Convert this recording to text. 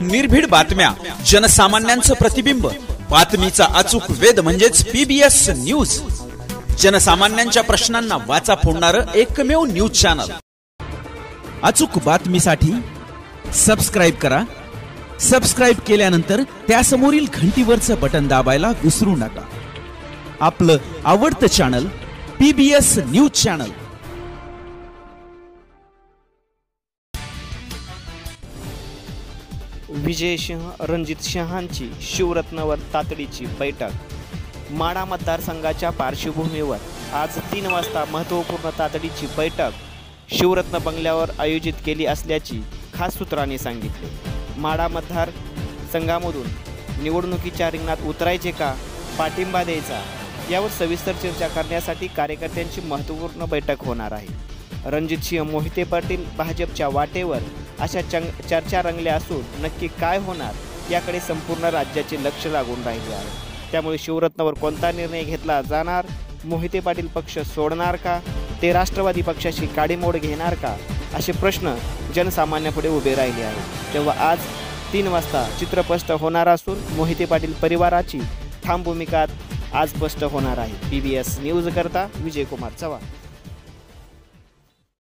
निर्भीड बातम्या जनसामान्यांचं प्रतिबिंब बातमीचा अचूक वेद म्हणजेच पीबीएस न्यूज जनसामान्यांच्या प्रश्नांना वाचा फोडणार एकमेव न्यूज चॅनल. अचूक बातमीसाठी सबस्क्राईब करा. सबस्क्राईब केल्यानंतर त्यासमोरील घंटीवरचं बटन दाबायला विसरू नका. आपलं आवडतं channel PBS news channel. Vijaysinh Ranjit सिंहांची शिवरत्नवर तातडीची बैठक. माडा मतदारसंघाच्या पार्श्वभूमीवर आज तीन वाजता महत्त्वपूर्ण तातडीची बैठक शिवरत्न बंगल्यावर आयोजित केली असल्याची खास सूत्रांनी सांगितले. माडा मतदार संघामधून निवडणुकीच्या रिंगणात उतरायचे का पाठिंबा द्यायचा यावर सविस्तर चर्चा करण्यासाठी कार्यकर्त्यांची महत्त्वपूर्ण बैठक होणार आहे. रणजितसिंह मोहिते पाटील भाजपच्या वाटेवर अशा चंग चर्चा रंगल्या असून नक्की काय होणार याकडे संपूर्ण राज्याचे लक्ष लागून राहिले आहे. त्यामुळे शिवरत्नावर कोणता निर्णय घेतला जाणार मोहिते पाटील पक्ष सोडणार का ते राष्ट्रवादी पक्षाशी काडीमोड घेणार का असे प्रश्न जनसामान्यापुढे उभे राहिले आहेत. तेव्हा आज तीन वाजता चित्र स्पष्ट होणार असून मोहिते पाटील परिवाराची ठाम भूमिका आज स्पष्ट होणार आहे. पी बी एस न्यूजकरता विजयकुमार चव्हाण.